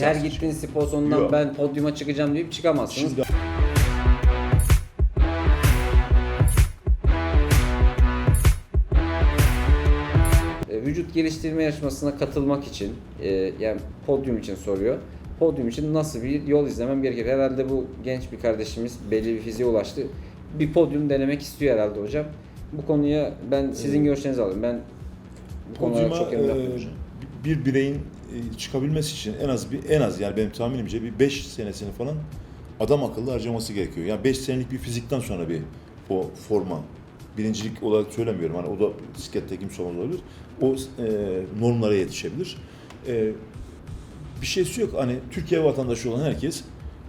Her gittiğiniz spor salonundan Yok. ben podyuma çıkacağım deyip çıkamazsınız. Şimdi E, vücut geliştirme yarışmasına katılmak için e, yani podyum için soruyor. Podyum için nasıl bir yol izlemem gerekir? Herhalde bu genç bir kardeşimiz belli bir fiziğe ulaştı. Bir podyum denemek istiyor herhalde hocam. Bu konuya ben sizin görüşlerinizi alayım. Ben bu konulara çok emin e, bir bireyin çıkabilmesi için en az bir en az yani benim tahminimce bir 5 senesini falan adam akıllı harcaması gerekiyor. Yani 5 senelik bir fizikten sonra bir o forma birincilik olarak söylemiyorum. Hani o da bisiklette kimse olabilir. O e, normlara yetişebilir. E, bir şeysi yok. Hani Türkiye vatandaşı olan herkes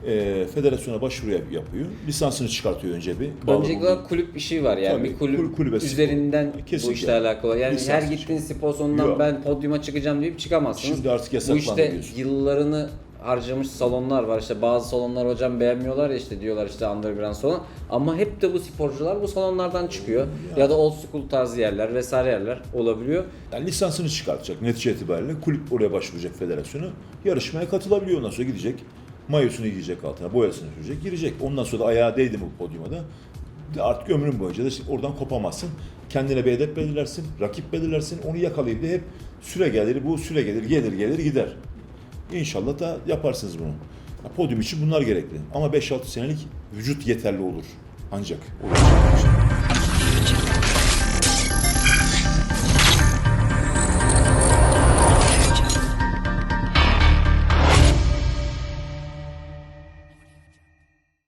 e, federasyona başvuru yap- yapıyor. Lisansını çıkartıyor önce bir. Bağlı Öncelikli bulunduğu- olarak kulüp işi var yani Tabii, bir kulüp kul- kulübe spor. üzerinden bu Kesinlikle. işle alakalı. Yani Lisans her için. gittiğiniz spor salonundan Yok. ben podyuma çıkacağım deyip çıkamazsınız. Şimdi artık Bu yasaklandı işte diyorsun. yıllarını harcamış salonlar var. İşte bazı salonlar hocam beğenmiyorlar ya işte diyorlar işte underground salon. Ama hep de bu sporcular bu salonlardan çıkıyor. Ya, da old school tarzı yerler vesaire yerler olabiliyor. Yani lisansını çıkartacak netice itibariyle kulüp oraya başvuracak federasyona. Yarışmaya katılabiliyor ondan sonra gidecek. Mayosunu giyecek altına, boyasını sürecek, girecek. Ondan sonra da ayağı değdi mi podyuma da artık ömrün boyunca da işte oradan kopamazsın. Kendine bir hedef belirlersin, rakip belirlersin, onu yakalayıp da hep süre gelir, bu süre gelir, gelir gelir gider. İnşallah da yaparsınız bunu. Ya, Podyum için bunlar gerekli. Ama 5-6 senelik vücut yeterli olur. Ancak. Olur.